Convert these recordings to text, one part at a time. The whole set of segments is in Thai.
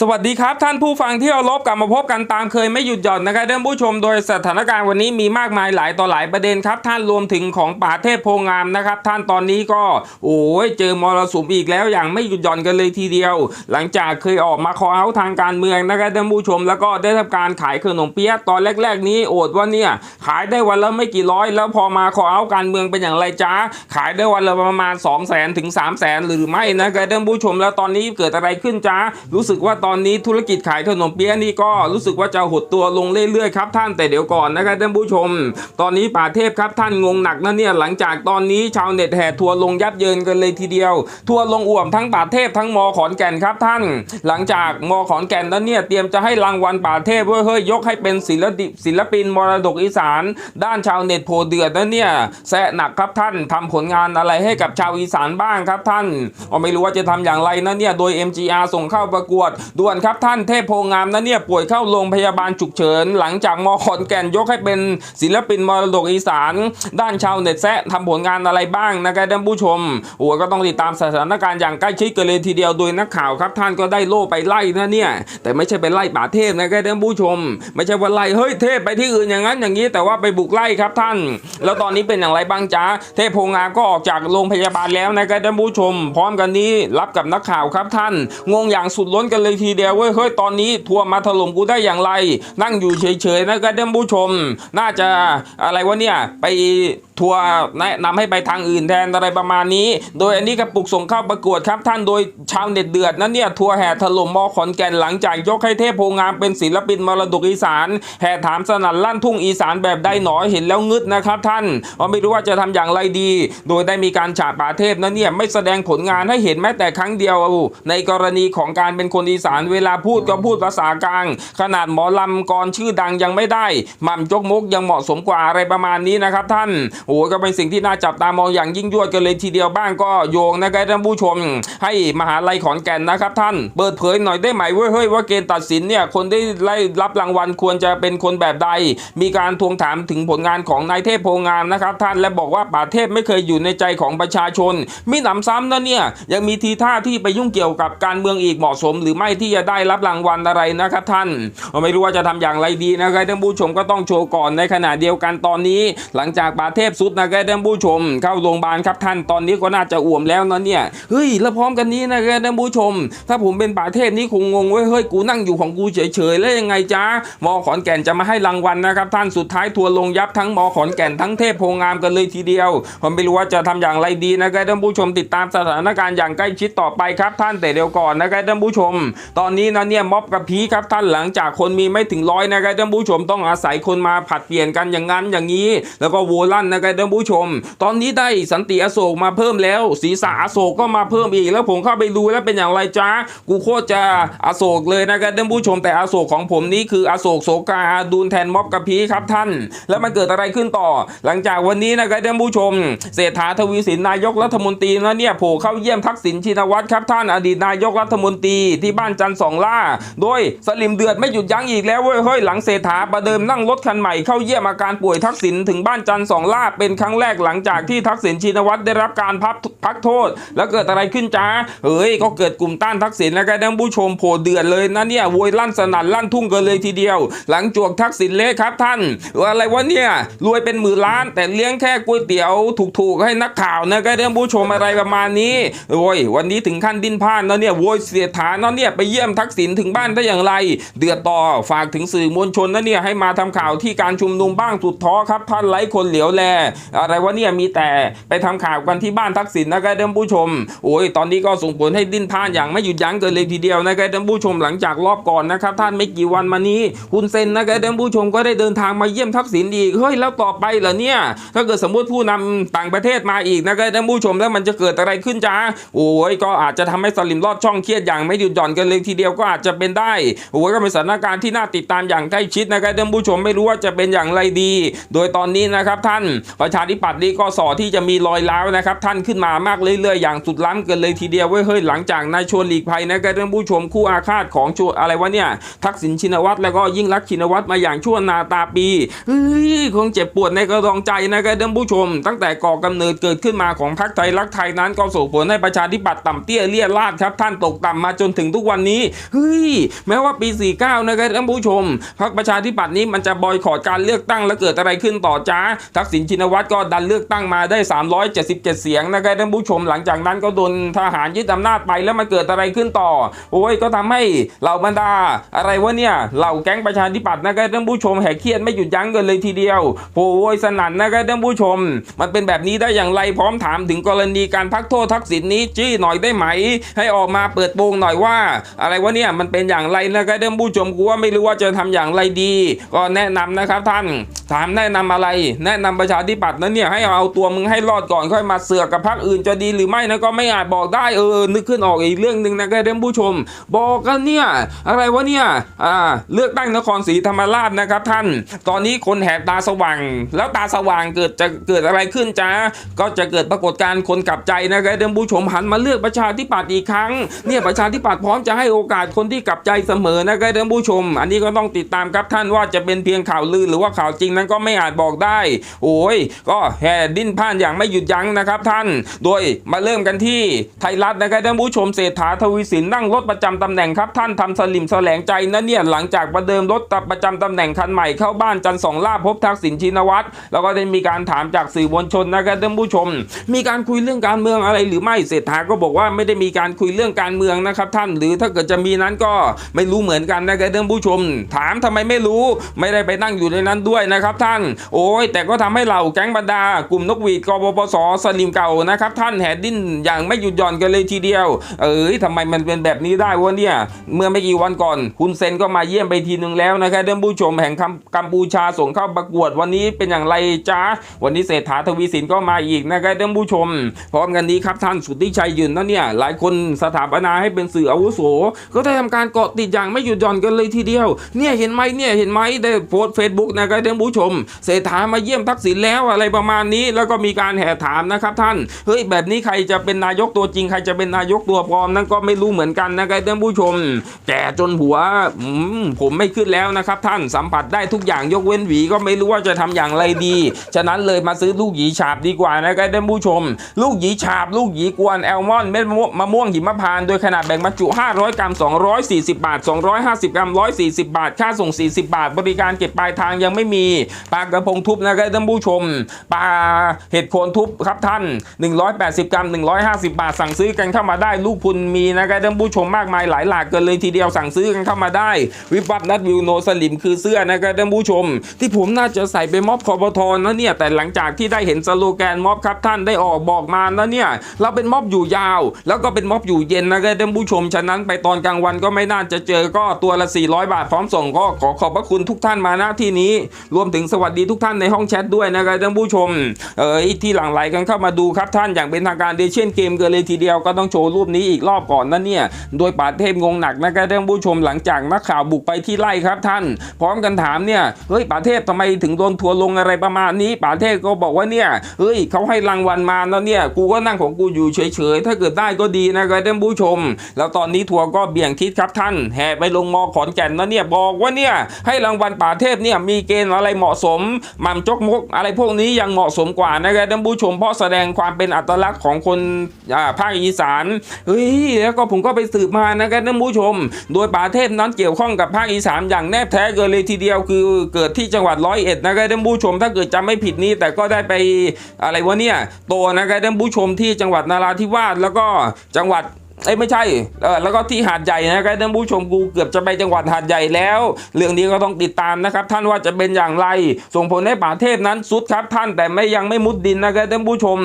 สวัสดีครับท่านผู้ฟังที่เคารพกลับมาพบกันตามเคยไม่หยุดหย่อนนะครับท่านผู้ชมโดยสถานการณ์วันนี้มีมากมายหลายต่อหลายประเด็นครับ ท่านรวมถึงของป่าเทพโพงามนะครับ ท่านตอนนี้ก็โอ้ยเจอมรสุมอีกแล้วอย่างไม่หยุดหย่อนกันเลยทีเดียว หลังจากเคยออกมาคอเอาทางการเมืองนะครับท่านผู้ชมแล้วก็ได้ทำการขายขนมเปี๊ยะตอนแรก ๆ นี้โอดว่าเนี่ยขายได้วันละไม่กี่ร้อย แล้วพอมาคอเอาการเมืองเป็นอย่างไรจ้าขายได้วันละประมาณ 2 0 0 0 0 0ถึง3 0 0 0 0 0หรือไม่นะครับท่านผู้ชมแล้วตอนนี้เกิดอะไรขึ้นจ้ารู้สึกว่าตอนนี้ธุรกิจขายขนมเปี๊ยะนี่ก็รู้สึกว่าจะหดตัวลงเรื่อยๆครับท่านแต่เดี๋ยวก่อนนะครับท่านผู้ชม ตอนนี้ป่าเทพครับท่านงงหนักนะเนี่ยหลังจากตอนนี้ชาวเน็ตแห่ทัวร์ลงยับเยินกันเลยทีเดียว ทัวร์ลงอ่วมทั้งป่าเทพทั้งมอขอนแก่นครับท่าน หลังจากมอขอนแก่นนั้นเนี่ยเตรียมจะให้รางวัลป่าเทพเว้ยเฮ้ยยกให้เป็นศิลปิศิลปินมรดกอีสาน ด้านชาวเน็ตโพเดือดนะเนี่ยแซะหนักครับท่านทำผลงานอะไรให้กับชาวอีสานบ้างครับท่านก็ไม่รู้ว่าจะทำอย่างไรนะเนี่ยโดย MGR ส่งเข้าประกวดด่วนครับท่านเทพโพงามนะเนี่ยป่วยเข้าโรงพยาบาลฉุกเฉิน หลังจากมอขอนแก่นยกให้เป็นศิลปินมรดกอีสาน ด้านชาวเน็ตแซะทำผลงานอะไรบ้างนะครับท่านผู้ชมโอ้ก็ต้องติดตามสถานการณ์อย่างใกล้ชิดกันเลยทีเดียวโดยนักข่าวครับท่านก็ได้โล่ไปไล่นะเนี่ยแต่ไม่ใช่ไปไล่ป่าเทพนะครับท่านผู้ชม ไม่ใช่ว่าไล่เฮ้ยเทพไปที่อื่นอย่างนั้นอย่างนี้แต่ว่าไปบุกไล่ครับท่าน แล้วตอนนี้เป็นอย่างไรบ้างจ๊ะเทพโพงามก็ออกจากโรงพยาบาลแล้วนะครับท่านผู้ชม พร้อมกันนี้รับกับนักข่าวครับท่าน งงอย่างสุดล้นกันเลยทีเดียวเว้ยเฮ้ยตอนนี้ทัวร์มาถล่มกูได้อย่างไร นั่งอยู่เฉยๆนะครับท่านผู้ชม น่าจะอะไรวะเนี่ยไป ทัวร์แนะนำให้ไปทางอื่นแทนอะไรประมาณนี้ โดยอันนี้กระปุกส่งเข้าประกวดครับท่านโดยชาวเน็ตเดือดนั้นเนี่ยทัวร์แห่ถล่มมอขอนแก่นหลังจากยกให้เทพโพงามเป็นศิลปินมรดกอีสานแห่ถามสนั่นลั่นทุ่งอีสานแบบใดหนอเห็นแล้วงึดนะครับท่านว่าไม่รู้ว่าจะทำอย่างไรดี โดยได้มีการฉาป่าเทพนั้นเนี่ยไม่แสดงผลงานให้เห็นแม้แต่ครั้งเดียว ในกรณีของการเป็นคนอีสานเวลาพูดก็พูดภาษากลาง ขนาดหมอลำกรชื่อดังยังไม่ได้หม่ำจกมกยังเหมาะสมกว่าอะไรประมาณนี้นะครับท่านโอ้ก็เป็นสิ่งที่น่าจับตามองอย่างยิ่งยวดกันเลยทีเดียวบ้างก็โยงนะครับท่านผู้ชม ให้มหาลัยขอนแก่นนะครับท่าน เปิดเผยหน่อยได้ไหมเว้ยเฮ้ยว่าเกณฑ์ตัดสินเนี่ยคนได้ไล่รับรางวัลควรจะเป็นคนแบบใด มีการทวงถามถึงผลงานของนายเทพโพงามนะครับท่านและบอกว่าป่าเทพไม่เคยอยู่ในใจของประชาชนมีหนำซ้ำนะเนี่ยยังมีทีท่าที่ไปยุ่งเกี่ยวกับการเมืองอีกเหมาะสม หรือไม่ที่จะได้รับรางวัลอะไรนะครับท่านไม่รู้ว่าจะทำอย่างไรดีนะครับท่านผู้ชมก็ต้องโชว์ก่อนในขณะเดียวกันตอนนี้ หลังจากป่าเทพสุดนะครับท่านผู้ชม เข้าโรงพยาบาลครับท่านตอนนี้ก็น่าจะอ่วมแล้วนะเนี่ยเฮ้ยแล้วพร้อมกันนี้นะครับท่านผู้ชม ถ้าผมเป็นป่าเทพนี่คงงงเว้ยเฮ้ยกูนั่งอยู่ของกูเฉยๆแล้วยังไงจ้ามอขอนแก่นจะมาให้รางวัลนะครับท่านสุดท้ายทัวร์ลงยับทั้งมอขอนแก่นทั้งเทพโพงามกันเลยทีเดียว ผมไม่รู้ว่าจะทำอย่างไรดีนะครับท่านผู้ชมติดตามสถานการณ์อย่างใกล้ชิดต่อไปครับท่านแต่เดี๋ยวก่อนนะครับท่านผู้ชม ตอนนี้นะเนี่ยม็อบกับพีครับท่านหลังจากคนมีไม่ถึงร้อยนะครับท่านผู้ชมต้องอาศัยคนมาผัดเปลี่ยนกันอย่างนั้นอย่างนี้ แล้วก็โวลั่นนะครับท่านผู้ชม ตอนนี้ได้สันติอโศกมาเพิ่มแล้วศีรษะอโศกก็มาเพิ่มอีก แล้วผมเข้าไปดูแล้วเป็นอย่างไรจ้ากูโคตรจะอโศกเลยนะครับท่านผู้ชมแต่อโศกของผมนี้คืออโศกโศกาดูนแทนม็อบกับพีครับท่าน แล้วมันเกิดอะไรขึ้นต่อ หลังจากวันนี้นะครับท่านผู้ชม เศรษฐาทวีสินนายกรัฐมนตรีนะเนี่ยโผล่เข้าเยี่ยมทักษิณชินวัตรครับท่าน อดีตนายกรัฐมนตรีที่บ้านจันทร์สองล่า โดยสลิมเดือดไม่หยุดยั้งอีกแล้วเว้ยเฮ้ยหลังเศรษฐาประเดิมนั่งรถคันใหม่เข้าเยี่ยมอาการป่วยทักษิณถึงบ้านจันทร์สองล่าเป็นครั้งแรกหลังจากที่ทักษิณชินวัตรได้รับการพักพักโทษ แล้วเกิดอะไรขึ้นจ้าเฮ้ยก็เกิดกลุ่มต้านทักษิณแล้วก็ท่านผู้ชมโผล่เดือดเลยนะเนี่ยโวยลั่นสนั่นลั่นทุ่งกันเลยทีเดียว หลังจวกทักษิณเละครับท่านอะไรวะเนี่ยรวยเป็นหมื่นล้าน แต่เลี้ยงแค่ก๋วยเตี๋ยวถูกๆให้นักข่าวนะก็ท่านผู้ชมอะไรประมาณนี้โอ้ยวันนี้ถึงขั้นดิ้นพลานแล้วเนี่ยโวยเสียฐานแล้วเนี่ยไปเยี่ยมทักษิณถึงบ้านได้อย่างไร เดือดต่อฝากถึงสื่อมวลชนนะเนี่ยให้มาทำข่าวที่การชุมนุมบ้างสุดท้อครับท่านไร้คนเหลียวแลอะไรวะเนี่ยมีแต่ไปทำข่าวกันที่บ้านทักษิณนะครับท่านผู้ชมโอ้ยตอนนี้ก็ส่งผลให้ดิ้นพลานอย่างไม่หยุดยั้งเกินเลยทีเดียวนะครับท่านผู้ชมหลังจากรอบก่อนนะครับท่านไม่กี่วันมานี้คุณเซนนะครับท่านผู้ชมก็ได้เดินทางมาเยี่ยมทักษิณอีกเฮ้ยแล้วต่อไปเหรอเนี่ยถ้าเกิดสมมติผู้นำต่างประเทศมาอีกนะครับท่านผู้ชมแล้วมันจะเกิดอะไรขึ้นจ้าโอ้ยก็อาจจะทำให้สลิมรอดช่องเครียดอย่างไม่หยุดหย่อนกันเลยทีเดียวก็อาจจะเป็นได้โอ้ยก็เป็นสถานการณ์ที่น่าติดตามอย่างใกล้ชิดนะครับท่านผู้ชมไม่รู้ว่าจะเป็นอย่างไรดี โดยตอนนี้นะครับท่านประชาธิปัตย์นี่ก็สอที่จะมีรอยร้าวนะครับท่านขึ้นมามากเรื่อยๆอย่างสุดล้ำเกินเลยทีเดียวเว้ยเฮ้ยหลังจากนายชวนหลีกภัยนะครับท่านผู้ชมคู่อาฆาตของชวนอะไรวะเนี่ยทักษิณชินวัตรแล้วก็ยิ่งรักชินวัตรมาอย่างชั่วนาตาปีเฮ้ยคงเจ็บปวดในกระดองใจนะครับท่านผู้ชม ตั้งแต่ก่อกำเนิดเกิดขึ้นมาของพรรคไทยรักไทยนั้นก็ส่งผลให้ประชาธิปัตย์ต่ำเตี้ยเลี่ยราดครับท่านตกต่ำมาจนถึงทุกวันนี้เฮ้ยแม้ว่าปี 49 นะครับท่านผู้ชมพรรคประชาธิปัตย์นี้มันจะบอยคอรดการเลือกตั้งแล้วเกิดอะไรขึ้นต่อจ้าทักษิณชินวัตรก็ดันเลือกตั้งมาได้ 377 เสียงนะครับท่านผู้ชมหลังจากนั้นก็โดนทหารยึดอำนาจไปแล้วมันเกิดอะไรขึ้นต่อ โอ้ยก็ทำให้เหล่าบรรดา อะไรวะเนี่ยเหล่าแก๊งประชาธิปัตย์นะครับท่านผู้ชมแห่เครียดไม่หยุดยั้งกันเลยทีเดียวโอ้ยสนั่นนะครับท่านผู้ชม มันเป็นแบบนี้ได้อย่างไรพร้อมถามถึงกรณีการพักโทษทักษิณนี้จี้หน่อยได้ไหม ให้ออกมาเปิดโปงหน่อยว่า อะไรวะเนี่ยมันเป็นอย่างไรนะครับท่านผู้ชมกูว่าไม่รู้ว่าจะทำอย่างไรดี ก็แนะนำนะครับท่านถามแนะนำอะไร แนะนำประชาธิปัตย์นั้นเนี่ยให้เอาตัวมึงให้รอดก่อนค่อยมาเสือกกับพรรคอื่นจะดีหรือไม่นะก็ไม่อาจบอกได้เออนึกขึ้นออกอีกเรื่องหนึ่งนะครับท่านผู้ชม บอกกันเนี่ยอะไรวะเนี่ยอ่าเลือกตั้งนครศรีธรรมราชนะครับท่าน ตอนนี้คนแหกตาสว่าง แล้วตาสว่างเกิดจะเกิดอะไรขึ้นจ้าก็จะเกิดปรากฏการณ์คนกลับใจนะครับท่านผู้ชมหันมาเลือกประชาธิปัตย์อีกครั้งเนี่ยประชาธิปัตย์พร้อมจะให้โอกาสคนที่กลับใจเสมอนะครับท่านผู้ชม อันนี้ก็ต้องติดตามครับท่านว่าจะเป็นเพียงข่าวลือหรือว่าข่าวจริงนั้นก็ไม่อาจบอกได้ โอ้ยก็แห่ดิ้นพ่านอย่างไม่หยุดยั้งนะครับท่าน โดยมาเริ่มกันที่ไทยรัฐนะครับท่านผู้ชมเศรษฐาทวีสินนั่งรถประจำตำแหน่งครับท่านทำสลิมแสลงใจนะเนี่ยหลังจากประเดิมรถประจำตำแหน่งคันใหม่เข้าบ้านจันทร์สองล่าพบทักษิณชินวัตรแล้วก็ได้มีการถามจากสื่อมวลชนนะครับท่านผู้ชม มีการคุยเรื่องการเมืองอะไรหรือไม่เศรษฐาก็บอกว่าไม่ได้มีการคุยเรื่องการเมืองนะครับท่านหรือถ้าเกิดจะมีนั้นก็ไม่รู้เหมือนกันนะครับท่านผู้ชม ถามทำไมไม่รู้ ไม่ได้ไปนั่งอยู่ในนั้นด้วยนะครับท่าน โอ้ยแต่ก็ทำให้เหล่าแก๊งบรรดากลุ่มนกหวีดกบปสสลิมเก่านะครับ ท่านแหดดิ้นอย่างไม่หยุดหย่อนกันเลยทีเดียว เอ้ยทำไมมันเป็นแบบนี้ได้วะเนี่ย เมื่อไม่กี่วันก่อน คุณเซนก็มาเยี่ยมไปทีหนึ่งแล้วนะครับท่านผู้ชมแห่งกัมพูชาส่งเข้าประกวดวันนี้เป็นอย่างไรจ้าวันนี้เศรษฐาทวีสินก็มาอีกนะครับท่านผู้ชม พร้อมกันนี้ครับท่านสุทธิชัยยืนนะเนี่ย หลายคนสถาปนาให้เป็นสื่ออาวุโส ก็ได้ทำการเกาะติดอย่างไม่หยุดหย่อนกันเลยทีเดียว เนี่ยเห็นไหมเนี่ยเห็นไหมได้โพสเฟซบุ๊กนะครับท่านผู้ชม เศรษฐามาเยี่ยมทักษิณแล้วแล้วอะไรประมาณนี้แล้วก็มีการแห่ถามนะครับท่านเฮ้ยแบบนี้ใครจะเป็นนายกตัวจริงใครจะเป็นนายกตัวปลอมนั่นก็ไม่รู้เหมือนกันนะครับท่านผู้ชมแก่จนหัวผมไม่ขึ้นแล้วนะครับท่านสัมผัสได้ทุกอย่างยกเว้นหวีก็ไม่รู้ว่าจะทำอย่างไรดี ฉะนั้นเลยมาซื้อลูกหยีฉาบดีกว่านะครับท่านผู้ชม ลูกหยีฉาบ ลูกหยีกวนแอลมอนเม็ดมะม่วงหิมพานโดยขนาดแบ่งบรรจุ 500 กรัม 240 บาท 250 กรัม 140 บาท ค่าส่ง 40 บาท บริการเก็บปลายทางยังไม่มีปลากระพงทุบนะครับท่านผู้ชมปลาเห็ดโคนทุบครับท่าน 180 กรัม 150 บาท สั่งซื้อกันเข้ามาได้ ลูกพุนมีนะครับท่านผู้ชมมากมายหลายหลากเกินเลยทีเดียวสั่งซื้อกันเข้ามาได้ วิบวับนัดวิวโนสลิมคือเสื้อนะครับท่านผู้ชม ที่ผมน่าจะใส่ไปม็อบคอปทนะเนี่ย แต่หลังจากที่ได้เห็นสโลแกนม็อบครับท่านได้ออกบอกมานะเนี่ย เราเป็นม็อบอยู่ยาว แล้วก็เป็นม็อบอยู่เย็นนะครับท่านผู้ชม ฉะนั้นไปตอนกลางวันก็ไม่น่าจะเจอก็ตัวละ 400 บาทพร้อมส่งก็ขอขอบพระคุณทุกท่านมาณที่นี้ รวมถึงสวัสดีทุกท่านในห้องแชทด้วยนะครับท่านผู้ชมเออที่หลั่งไหลกันเข้ามาดูครับท่านอย่างเป็นทางการเดเชียนเกมเกินเลยทีเดียวก็ต้องโชว์รูปนี้อีกรอบก่อนนะเนี่ยโดยป่าเทพงงหนักนะครับท่านผู้ชมหลังจากนักข่าวบุกไปที่ไร่ครับท่าน พร้อมกันถามเนี่ยเฮ้ยป่าเทพทำไมถึงโดนทัวลงอะไรประมาณนี้ป่าเทพก็บอกว่าเนี่ยเฮ้ยเขาให้รางวัลมาแล้วเนี่ยกูก็นั่งของกูอยู่เฉยๆถ้าเกิดได้ก็ดีนะครับท่านผู้ชม แล้วตอนนี้ทัวร์ก็เบี่ยงทิศครับท่านแห่ไปลงมอขอนแก่นนะเนี่ยบอกว่าเนี่ยให้รางวัลป่าเทพเนี่ยมีเกณฑ์อะไรเหมาะสมหม่ำจกมกอะไรพวกนี้ยังเหมาะสมกว่านะครับท่านผู้ชมเพราะแสดงความเป็นอัตลักษณ์ของคนอ่าภาคอีสานเฮ้ยแล้วก็ผมก็ไปสืบมานะครับท่านผู้ชม โดยป่าเทพนั้นเกี่ยวข้องกับภาคอีสานอย่างแนบแท้เกินเลยทีเดียวคือเกิดที่จังหวัดร้อยเอ็ดนะครับท่านผู้ชม ถ้าเกิดจำไม่ผิดนี้ แต่ก็ได้ไปอะไรวะเนี่ยโตนะครับท่านผู้ชมที่จังหวัดนาราธิวาสแล้วก็จังหวัด เอ้ไม่ใช่เออแล้วก็ที่หาดใหญ่นะครับท่านผู้ชมกูเกือบจะไปจังหวัดหาดใหญ่แล้ว เรื่องนี้ก็ต้องติดตามนะครับ ท่านว่าจะเป็นอย่างไร ส่งผลให้ป่าเทพนั้นสุดครับ ท่านแต่ไม่ยังไม่มุดดินนะครับท่านผู้ชม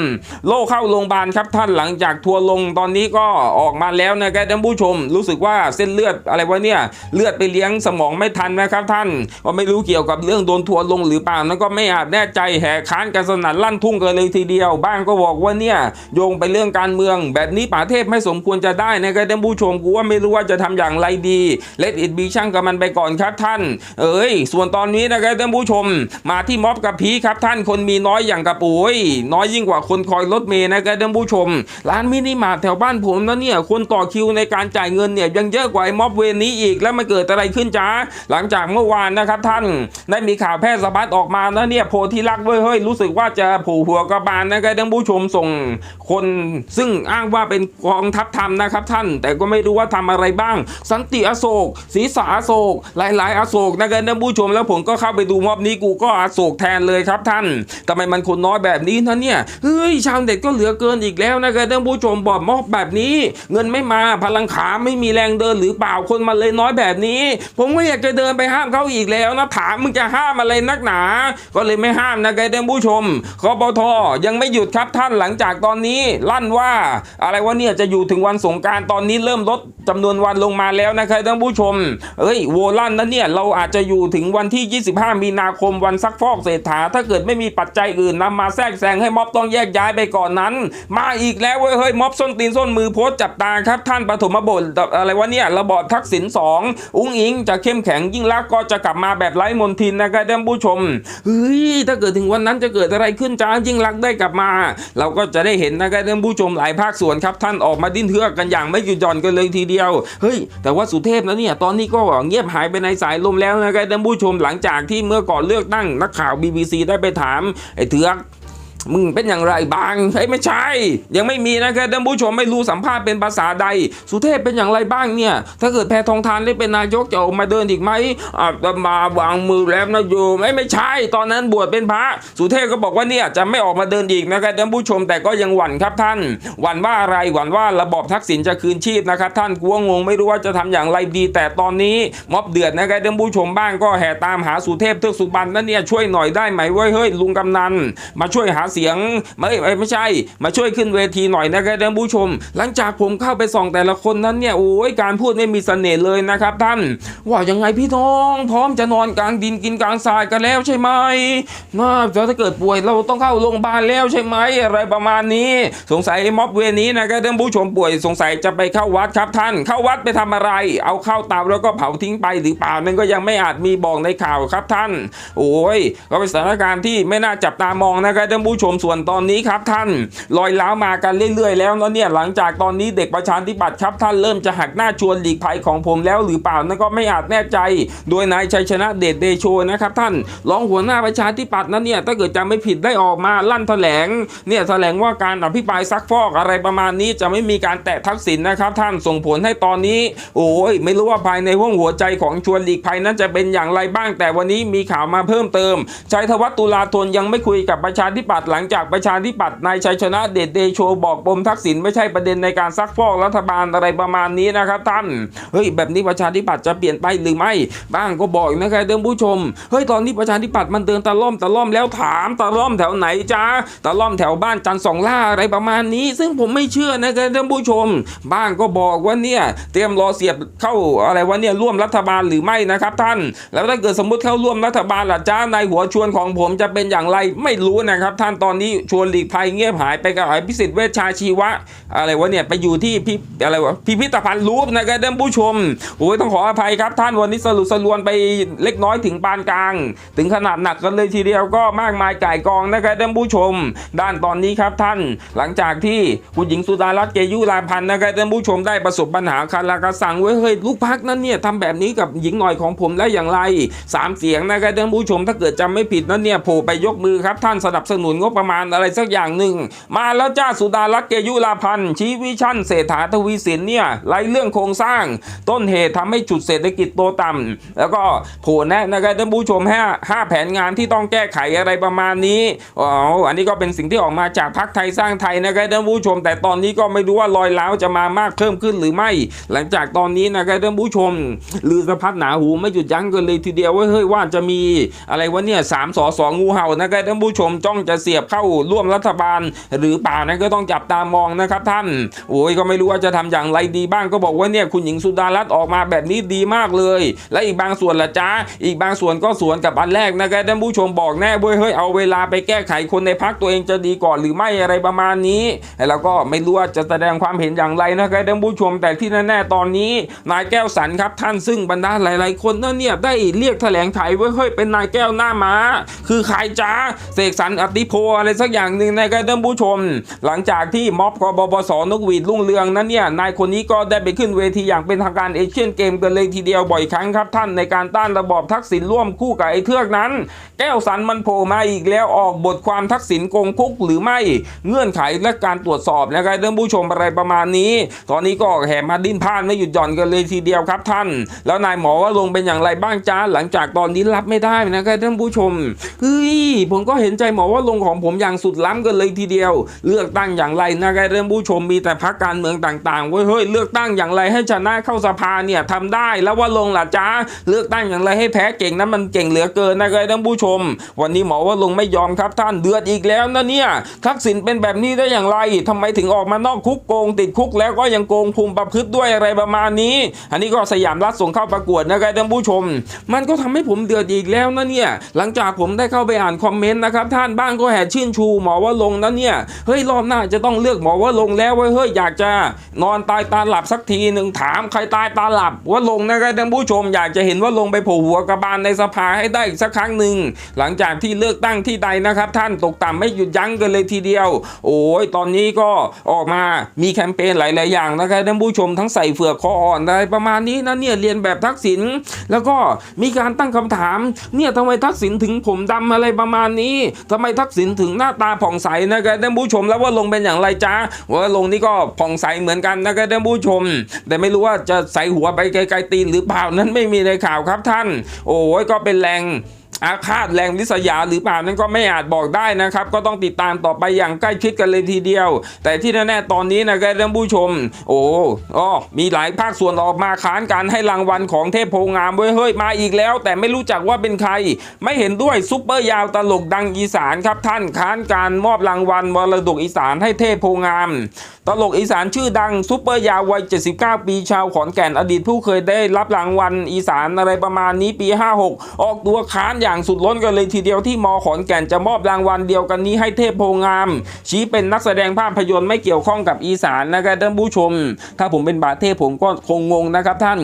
โล่เข้าโรงพยาบาลครับท่านหลังจากทัวลงตอนนี้ก็ออกมาแล้วนะครับท่านผู้ชม รู้สึกว่าเส้นเลือดอะไรวะเนี่ยเลือดไปเลี้ยงสมองไม่ทันนะครับท่านว่าไม่รู้เกี่ยวกับเรื่องโดนทัวลงหรือเปล่านั้นก็ไม่อาจแน่ใจแห่ค้านกันสนั่นลั่นทุ่งกันเลยทีเดียว บ้างก็บอกว่าเนี่ยโยงไปเรื่องการเมือง แบบนี้ป่าเทพไม่สมควรจะได้นะครับท่านผู้ชมกูว่าไม่รู้ว่าจะทำอย่างไรดีเลดอิดบีช่างกับมันไปก่อนครับท่าน เอ้ย ส่วนตอนนี้นะครับท่านผู้ชม มาที่ม็อบกับพีครับท่านคนมีน้อยอย่างกับโอ้ยน้อยยิ่งกว่าคนคอยรถเมย์นะครับท่านผู้ชม ร้านมินิมาร์ทแถวบ้านผมนะเนี่ยคนต่อคิวในการจ่ายเงินเนี่ยยังเยอะกว่าไอ้ม็อบเวรนี้อีกแล้วมันเกิดอะไรขึ้นจ้าหลังจากเมื่อวานนะครับท่านได้มีข่าวแพร่สะพัดออกมานะเนี่ยโพธิรักเว้ยเฮ้ยรู้สึกว่าจะผูหัวกระบาลนะครับท่านผู้ชมส่ง คนซึ่งอ้างว่าเป็นกองทัพธรรมนะครับท่านแต่ก็ไม่รู้ว่าทำอะไรบ้าง สันติอโศกศรีสาอโศก หลายๆ อโศกนะครับท่านผู้ชมแล้วผมก็เข้าไปดูม็อบนี้กูก็อโศกแทนเลยครับท่านทำไมมันคนน้อยแบบนี้นะเนี่ยเฮ้ยชาวเน็ตก็เหลือเกินอีกแล้วนะครับท่านผู้ชมบอกม็อบแบบนี้ เงินไม่มาพลังขาไม่มีแรงเดินหรือเปล่าคนมาเลยน้อยแบบนี้ ผมก็อยากจะเดินไปห้ามเขาอีกแล้วนะถามมึงจะห้ามอะไรนักหนา ก็เลยไม่ห้ามนะครับท่านผู้ชมคอปทยังไม่หยุดครับท่านหลังจากตอนนี้ลั่นว่า อะไรว่าเนี่ยจะอยู่ถึงวันสงกรารตอนนี้เริ่มลดจำนวนวันลงมาแล้วนะครับท่านผู้ชมเอ้ยโวลันนั้นเนี่ยเราอาจจะอยู่ถึงวันที่ 25 มีนาคมวันซักฟอกเศรษฐา ถ้าเกิดไม่มีปัจจัยอื่นนำมาแทรกแซงให้ม็อบต้องแยกย้ายไปก่อนนั้น มาอีกแล้วเว้ยเฮ้ยม็อบส้นตีนส้นมือโพสจับตาครับ ท่านปฐมบทอะไรวะเนี่ยระบอบทักษิณสองอุ้งอิงจะเข้มแข็งยิ่งรักก็จะกลับมาแบบไร้มนทินนะครับท่านผู้ชมเฮ้ยถ้าเกิดถึงวันนั้นจะเกิดอะไรขึ้นจ้ายิ่งรักได้กลับมา เราก็จะได้เห็นนะครับท่านผู้ชมหลายภาคส่วนครับ ท่านออกมาดิ้นเทือกกันอย่างไม่หยุดหย่อนกันเลยทีเดียว เฮ้ย แต่ว่าสุเทพนะเนี่ยตอนนี้ก็เงียบหายไปในสายลมแล้วนะครับท่านผู้ชมหลังจากที่เมื่อก่อนเลือกตั้งนักข่าว BBC ได้ไปถามไอ้เถือก มึงเป็นอย่างไรบ้างเฮ้ยไม่ใช่ ยังไม่มีนะครับท่านผู้ชมไม่รู้สัมภาษณ์เป็นภาษาใด สุเทพเป็นอย่างไรบ้างเนี่ย ถ้าเกิดแพทองทานได้เป็นนายกจะออกมาเดินอีกไหมอาตมาวางมือแล้วนะโยมไม่ไม่ใช่ ตอนนั้นบวชเป็นพระ สุเทพก็บอกว่าเนี่ยจะไม่ออกมาเดินอีกนะครับท่านผู้ชมแต่ก็ยังหวั่นครับท่าน หวั่นว่าอะไรหวั่นว่าระบอบทักษิณจะคืนชีพนะครับท่านกลัวงงไม่รู้ว่าจะทำอย่างไรดี แต่ตอนนี้ม็อบเดือดนะครับท่านผู้ชมบ้างก็แห่ตามหาสุเทพเทือกสุบรรณนั่นเนี่ยช่วยหน่อยได้ไหมเว้ยเฮ้ยลุงกำนันมาช่วยหาเสียงไม่ไม่ไม่ใช่ มาช่วยขึ้นเวทีหน่อยนะครับท่านผู้ชม หลังจากผมเข้าไปส่องแต่ละคนนั้นเนี่ยโอ้ยการพูดไม่มีเสน่ห์เลยนะครับท่าน ว่ายังไงพี่น้อง พร้อมจะนอนกลางดินกินกลางทรายกันแล้วใช่ไหมน่าแล้วถ้าเกิดป่วยเราต้องเข้าโรงพยาบาลแล้วใช่ไหมอะไรประมาณนี้ สงสัยม็อบเวรนี้นะครับท่านผู้ชมป่วยสงสัยจะไปเข้าวัดครับท่าน เข้าวัดไปทำอะไร เอาเข้าเตาแล้วก็เผาทิ้งไปหรือเปล่านั่นก็ยังไม่อาจมีบอกในข่าวครับท่าน โอ้ยก็เป็นสถานการณ์ที่ไม่น่าจับตามองนะครับท่านผู้ชมส่วนตอนนี้ครับท่านลอยล้าวมากันเรื่อยๆแล้วเนาะเนี่ยหลังจากตอนนี้เด็กประชาธิปัตย์ครับท่านเริ่มจะหักหน้าชวนหลีกภัยของผมแล้วหรือเปล่านั่นก็ไม่อาจแน่ใจ โดยนายชัยชนะเดชเดโชนะครับท่านรองหัวหน้าประชาธิปัตย์นั้นเนี่ยถ้าเกิดจำไม่ผิดได้ออกมาลั่นแถลงเนี่ยแถลงว่าการอภิปรายซักฟอกอะไรประมาณนี้จะไม่มีการแตะทักษิณนะครับท่านส่งผลให้ตอนนี้ โอ้ยไม่รู้ว่าภายในห้วงหัวใจของชวนหลีกภัยนั้นจะเป็นอย่างไรบ้าง แต่วันนี้มีข่าวมาเพิ่มเติมชัยธวัฒน์ตุลาธนยังไม่คุยกับประชาธิปัตย์หลังจากประชาธิปัตย์นายชัยชนะเดชเดโชบอกปมทักษิณไม่ใช่ประเด็นในการซักฟอกรัฐบาลอะไรประมาณนี้นะครับท่านเฮ้ยแบบนี้ประชาธิปัตย์จะเปลี่ยนไปหรือไม่บ้างก็บอกนะครับท่านผู้ชมเฮ้ยตอนนี้ประชาธิปัตย์มันเดินตะล่อมตะล่อมแล้วถามตะล่อมแถวไหนจ้าตะล่อมแถวบ้านจันทร์สองล่าอะไรประมาณนี้ ซึ่งผมไม่เชื่อนะครับท่านผู้ชม บ้างก็บอกว่าเนี่ยเตรียมรอเสียบเข้าอะไรวะเนี่ยร่วมรัฐบาลหรือไม่นะครับท่าน แล้วถ้าเกิดสมมติเข้าร่วมรัฐบาลล่ะจ้าในหัวชวนของผมจะเป็นอย่างไรไม่รู้นะครับท่านตอนนี้ชวนหลีกภัยเงียบหายไปกับไอ้พิสิทธิ์เวชชาชีวะ อะไรวะเนี่ย ไปอยู่ที่พิอะไรวะพิพิธภัณฑ์รูปนะครับท่านผู้ชมโอ้ยต้องขออภัยครับท่านวันนี้สรุปสรวนไปเล็กน้อยถึงปานกลาง ถึงขนาดหนักกันเลยทีเดียวก็มากมายก่ายกองนะครับท่านผู้ชม ด้านตอนนี้ครับท่านหลังจากที่คุณหญิงสุดารัตน์เกยุราพันธ์นะครับท่านผู้ชมได้ประสบปัญหาคาราคาสั่งไว้ยเฮ้ยลูกพักนั้นเนี่ยทำแบบนี้กับหญิงหน่อยของผมได้อย่างไรสามเสียงนะครับท่านผู้ชมถ้าเกิดจำไม่ผิดนั้นเนี่ยโผล่ไปยกมือครับท่านสนับสนุนงบประมาณอะไรสักอย่างหนึ่ง มาแล้วจ้าสุดารัตน์เกยุราพันธ์ชี้วิชั่นเศรษฐาทวีสินเนี่ยไล่เรื่องโครงสร้าง ต้นเหตุทำให้จุดเศรษฐกิจโตต่ำแล้วก็โผล่แนะนะครับท่านผู้ชมห้าห้าแผนงานที่ต้องแก้ไขอะไรประมาณนี้อ๋ออันนี้ก็เป็นสิ่งที่ออกมาจากพรรคไทยสร้างไทยนะครับท่านผู้ชม แต่ตอนนี้ก็ไม่รู้ว่าลอยล้าวจะมามากเพิ่มขึ้นหรือไม่ หลังจากตอนนี้นะครับท่านผู้ชมลือสะพัดหนาหูไม่หยุดยั้งกันเลยทีเดียวว่าเฮ้ยว่าจะมีอะไรวะเนี่ยสามสอสองงูเห่านะครับท่านผู้ชมจ้องจะเสียบบเข้าร่วมรัฐบาล หรือเปล่านั้นก็ต้องจับตามองนะครับท่าน โอ้ยก็ไม่รู้ว่าจะทำอย่างไรดีบ้างก็บอกว่าเนี่ยคุณหญิงสุดารัตน์ออกมาแบบนี้ดีมากเลย และอีกบางส่วนละจ้าอีกบางส่วนก็สวนกับอันแรกนะครับท่านผู้ชมบอกแน่เว้ยเฮ้ยเอาเวลาไปแก้ไขคนในพักตัวเองจะดีก่อนหรือไม่อะไรประมาณนี้แล้วก็ไม่รู้ว่าจะแสดงความเห็นอย่างไรนะครับท่านผู้ชมแต่ที่แน่ๆตอนนี้ นายแก้วสันครับท่านซึ่งบรรดาหลาย ๆ คนนั่นเนี่ยได้เรียกแถลงไขไว้ยเฮ้ยเป็นนายแก้วหน้าม้า คือใครจ้าเสกสรรอติโพอะไรสักอย่างหนึ่งนะครับท่านผู้ชม หลังจากที่ม็อบกบปสนกหวีดรุ่งเรืองนั้นเนี่ยนายคนนี้ก็ได้ไปขึ้นเวทีอย่างเป็นทางการเอเชียนเกมกันเลยทีเดียวบ่อยครั้งครับท่านในการต้านระบอบทักษิณร่วมคู่กับไอ้เทือกนั้น แก้วสันมันโผล่มาอีกแล้วออกบทความทักษิณโกงคุกหรือไม่เงื่อนไขและการตรวจสอบนะครับท่านผู้ชมอะไรประมาณนี้ ตอนนี้ก็แห่มาดิ้นพล่านไม่หยุดหย่อนกันเลยทีเดียวครับท่าน แล้วนายหมอว่าลงเป็นอย่างไรบ้างจ้าหลังจากตอนนี้รับไม่ได้นะครับท่านผู้ชมเฮ้ยผมก็เห็นใจหมอว่าลงของผมอย่างสุดล้ำกันเลยทีเดียว เลือกตั้งอย่างไรนะครับท่านผู้ชมมีแต่พรรคการเมืองต่างๆเว้ยเฮ้ยเลือกตั้งอย่างไรให้ชนะเข้าสภาเนี่ยทำได้แล้วว่าลงล่ะจ้าเลือกตั้งอย่างไรให้แพ้เก่งนั้นมันเก่งเหลือเกินนะครับท่านผู้ชม วันนี้หมอว่าลงไม่ยอมครับท่านเดือดอีกแล้วนะเนี่ยทักษิณเป็นแบบนี้ได้อย่างไรทำไมถึงออกมานอกคุกโกง ติดคุกแล้วก็ยังโกงภูมิประพฤติด้วยอะไรประมาณนี้ อันนี้ก็สยามรัฐส่งเข้าประกวดนะครับท่านผู้ชม มันก็ทำให้ผมเดือดอีกแล้วนะเนี่ยหลังจากผมได้เข้าไปอ่านคอมเมนต์นะครับท่านบ้างก็แห่ชื่นชูหมอว่าลงนะเนี่ยเฮ้ยรอบหน้าจะต้องเลือกหมอว่าลงแล้วเฮ้ยอยากจะนอนตายตาหลับสักทีหนึ่งถามใครตายตาหลับว่าลงนะครับท่านผู้ชมอยากจะเห็นว่าลงไปโผล่หัวกระบาลในสภาให้ได้อีกสักครั้งหนึ่งหลังจากที่เลือกตั้งที่ใดนะครับ ท่านตกต่ำไม่หยุดยั้งกันเลยทีเดียว โอ้ยตอนนี้ก็ออกมามีแคมเปญหลาย ๆ อย่างนะครับท่านผู้ชมทั้งใส่เฟือกคออ่อนอะไรประมาณนี้นะเนี่ยเรียนแบบทักษิณแล้วก็มีการตั้งคำถามเนี่ยทำไมทักษิณถึงผมดำอะไรประมาณนี้ทำไมทักษิณถึงหน้าตาผ่องใสนะครับท่านผู้ชมแล้วว่าลงเป็นอย่างไรจ้าว่าลงนี่ก็ผ่องใสเหมือนกันนะครับท่านผู้ชม แต่ไม่รู้ว่าจะใส่หัวไปไกลๆตีนหรือเปล่านั้นไม่มีในข่าวครับท่าน โอ้ยก็เป็นแรง อาฆาตแรงลิษยาหรือเปล่านั้นก็ไม่อาจบอกได้นะครับ ก็ต้องติดตามต่อไปอย่างใกล้ชิดกันเลยทีเดียว แต่ที่แน่ๆตอนนี้นะครับท่านผู้ชม โอ้อ๋อมีหลายภาคส่วนออกมาค้านการให้รางวัลของเทพโพงามเว้ยเฮ้ยมาอีกแล้ว แต่ไม่รู้จักว่าเป็นใคร ไม่เห็นด้วยซุปเปอร์ยาวตลกดังอีสานครับท่านค้านการมอบรางวัลมรดกอีสานให้เทพโพงาม ตลกอีสานชื่อดังซุปเปอร์ยาววัย 79 ปีชาวขอนแก่นอดีตผู้เคยได้รับรางวัลอีสานอะไรประมาณนี้ปี 56 ออกตัวค้านอย่างสุดล้นกันเลยทีเดียวที่มขอนแก่นจะมอบรางวัลเดียวกันนี้ให้เทพโพงาม ชี้เป็นนักแสดงภาพยนตร์ไม่เกี่ยวข้องกับอีสานนะครับท่านผู้ชม ถ้าผมเป็นบาทเทพผมก็คงงงนะครับท่าน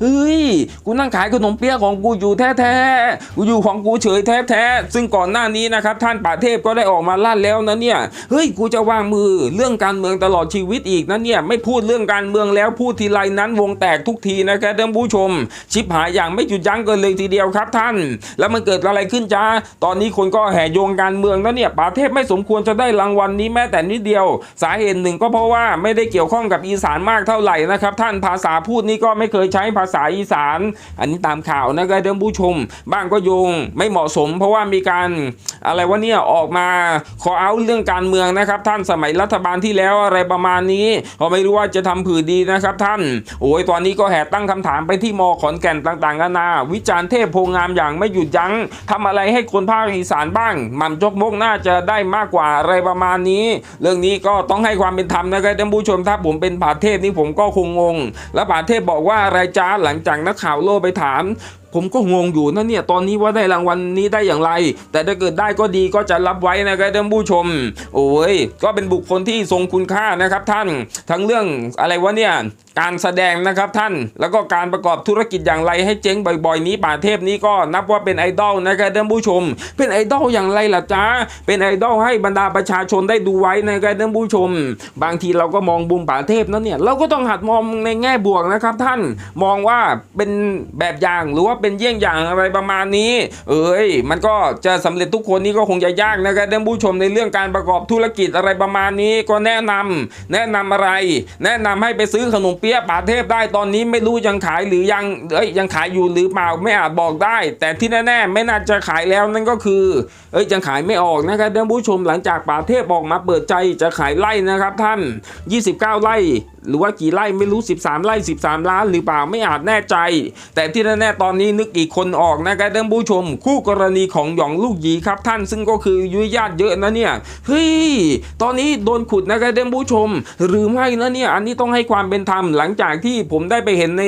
เฮ้ยกูนั่งขายขนมเปี๊ยะของกูอยู่แท้ๆกูอยู่ของกูเฉยแท้ๆซึ่งก่อนหน้านี้นะครับท่านป่าเทพก็ได้ออกมาลั่นแล้วนะเนี่ยเฮ้ยกูจะวางมือเรื่องการเมืองตลอดชีวิตอีกนะเนี่ยไม่พูดเรื่องการเมืองแล้วพูดทีไรนั้นวงแตกทุกทีนะครับท่านผู้ชม ชิบหายอย่างไม่หยุดยั้งกันเลยทีเดียวครับท่าน แล้วมันเกิดอะไรขึ้นจ้าตอนนี้คนก็แห่โยงการเมืองแล้วเนี่ยป่าเทพไม่สมควรจะได้รางวัลนี้แม้แต่นิดเดียว สาเหตุหนึ่งก็เพราะว่าไม่ได้เกี่ยวข้องกับอีสานมากเท่าไหร่นะครับท่านภาษาพูดนี่ก็ไม่เคยใช้ภาษาอีสาน อันนี้ตามข่าวนะครับท่านผู้ชม บ้างก็โยงไม่เหมาะสม เพราะว่ามีการอะไรวะเนี่ยออกมาขอเอาเรื่องการเมืองนะครับ ท่านสมัยรัฐบาลที่แล้วอะไรประมาณนี้ก็ไม่รู้ว่าจะทำผือดีนะครับ ท่านโอ้ยตอนนี้ก็แห่ตั้งคำถามไปที่มขอนแก่นต่างๆนานาวิจารณ์เทพโพงามอย่างไม่หยุดยั้งทำอะไรให้คนภาคอีสานบ้างหม่ำจกมกน่าจะได้มากกว่าอะไรประมาณนี้ เรื่องนี้ก็ต้องให้ความเป็นธรรมนะครับท่านผู้ชมถ้าผมเป็นผาเทพนี่ผมก็คงงง แล้วผาเทพบอกว่าอะไรจ้าหลังจากนักข่าวโลไปถามผมก็งงอยู่นะเนี่ยตอนนี้ว่าได้รางวัลนี้ได้อย่างไร แต่ถ้าเกิดได้ก็ดีก็จะรับไว้นะครับท่านผู้ชม โอ้ยก็เป็นบุคคลที่ทรงคุณค่านะครับท่าน ทั้งเรื่องอะไรวะเนี่ยการแสดงนะครับท่าน แล้วก็การประกอบธุรกิจอย่างไรให้เจ๊งบ่อยๆ นี้ป่าเทพนี้ก็นับว่าเป็นไอดอลนะครับท่านผู้ชม เป็นไอดอลอย่างไรล่ะจ๊ะเป็นไอดอลให้บรรดาประชาชนได้ดูไว้นะครับท่านผู้ชม บางทีเราก็มองบุมป่าเทพนั้นเนี่ยเราก็ต้องหัดมองในแง่บวกนะครับท่านมองว่าเป็นแบบอย่างหรือว่าเป็นเยี่ยงอย่างอะไรประมาณนี้ เอ้ย มันก็จะสำเร็จทุกคนนี่ก็คงจะยากนะครับท่านผู้ชมในเรื่องการประกอบธุรกิจอะไรประมาณนี้ก็แนะนำแนะนำอะไร แนะนำให้ไปซื้อขนมเปี๊ยะป่าเทพได้ตอนนี้ไม่รู้ยังขายหรือยังเอ้ยยังขายอยู่หรือเปล่าไม่อาจบอกได้ แต่ที่แน่ๆไม่น่าจะขายแล้วนั่นก็คือเอ้ยยังขายไม่ออกนะครับท่านผู้ชมหลังจากป่าเทพออกมาเปิดใจจะขายไร่นะครับท่าน 29 ไร่หรือว่ากี่ไร่ไม่รู้ 13 ไร่ 13 ล้านหรือเปล่าไม่อาจแน่ใจ แต่ที่แน่ๆตอนนี้นี้นึกอีกคนออกนะครับท่านผู้ชม คู่กรณีของหยองลูกหยีครับท่านซึ่งก็คือยุ้ยญาติเยอะนะเนี่ยเฮ้ยตอนนี้โดนขุดนะครับท่านผู้ชม หรือไม่นะเนี่ยอันนี้ต้องให้ความเป็นธรรมหลังจากที่ผมได้ไปเห็นใน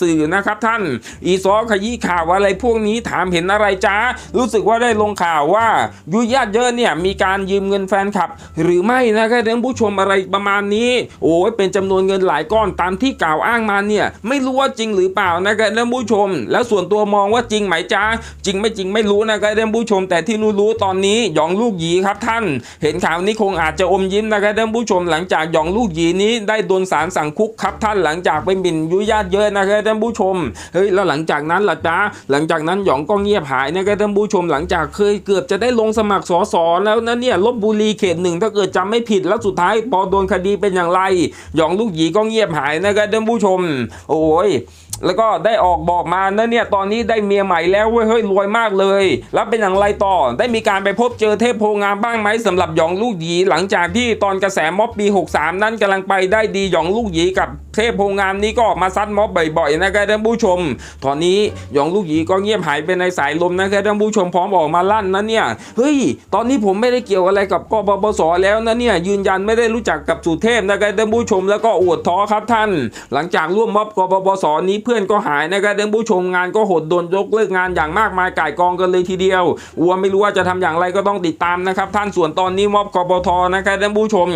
สื่อนะครับท่าน อีซอขยี้ข่าวอะไรพวกนี้ถามเห็นอะไรจ้ารู้สึกว่าได้ลงข่าวว่ายุ้ยญาติเยอะเนี่ยมีการยืมเงินแฟนคลับ หรือไม่นะครับท่านผู้ชมอะไรประมาณนี้โอ้ยเป็นจำนวนเงินหลายก้อนตามที่กล่าวอ้างมาเนี่ยไม่รู้ว่าจริงหรือเปล่านะครับท่านผู้ชม แล้วส่วนตัวมองว่าจริงไหมจ้าจริงไม่จริงไม่รู้นะครับท่านผู้ชม แต่ที่รู้รู้ๆตอนนี้หยองลูกหยีครับท่าน เห็นข่าวนี้คงอาจจะอมยิ้มนะครับท่านผู้ชม หลังจากหยองลูกหยีนี้ได้โดนศาลสั่งคุกครับท่านหลังจากไปหมิ่นยุยญาติเยอะนะครับท่านผู้ชมเฮ้ยแล้วหลังจากนั้นล่ะจ้าหลังจากนั้นหยองก็เงียบหายนะครับท่านผู้ชม หลังจากเคยเกือบจะได้ลงสมัครสสแล้วนะเนี่ยลบบุรีเขตหนึ่งถ้าเกิดจำไม่ผิดแล้วสุดท้ายพอโดนคดีเป็นอย่างไรหยองลูกหยีก็เงียบหายนะครับท่านผู้ชม โอ้ย แล้วก็ได้ออกบอกมานะเนี่ยตอนนี้ได้เมียใหม่แล้วเว้ยเฮ้ยรวยมากเลย แล้วเป็นอย่างไรต่อ ได้มีการไปพบเจอเทพโพงามบ้างไหมสำหรับหยองลูกหยีหลังจากที่ตอนกระแสม็อบปี 63 นั้นกำลังไปได้ดีหยองลูกหยีกับเทพโพงามนี้ก็ออกมาซัดม็อบบ่อยๆนะครับท่านผู้ชม ตอนนี้หยองลูกหยีก็เงียบหายไปในสายลมนะครับท่านผู้ชมพร้อมออกมาลั่นนะเนี่ยเฮ้ยตอนนี้ผมไม่ได้เกี่ยวอะไรกับกบปสแล้วนะเนี่ยยืนยันไม่ได้รู้จักกับสุเทพนะครับท่านผู้ชมแล้วก็อวดท้อครับท่าน หลังจากร่วมม็อบกบปสนี้เพื่อนก็หายนะครับท่านผู้ชมงานก็หดโดนยกเลิกงานอย่างมากมายก่ายกองกันเลยทีเดียวอัวไม่รู้ว่าจะทำอย่างไรก็ต้องติดตามนะครับ ท่านส่วนตอนนี้มอบกบทนะครับท่านผู้ชม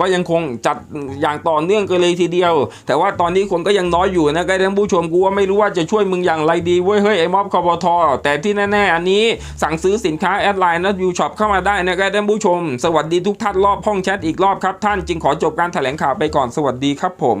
ก็ยังคงจัดอย่างต่อเนื่องกันเลยทีเดียว แต่ว่าตอนนี้คนก็ยังน้อยอยู่นะครับท่านผู้ชมกูว่าไม่รู้ว่าจะช่วยมึงอย่างไรดีเว้ยเฮ้ยไอ้มอบกบทแต่ที่แน่ๆอันนี้สั่งซื้อสินค้าแอดไลน์นะยูช็อปเข้ามาได้นะครับท่านผู้ชม สวัสดีทุกท่านรอบห้องแชทอีกรอบครับ ท่านจึงขอจบการแถลงข่าวไปก่อนสวัสดีครับผม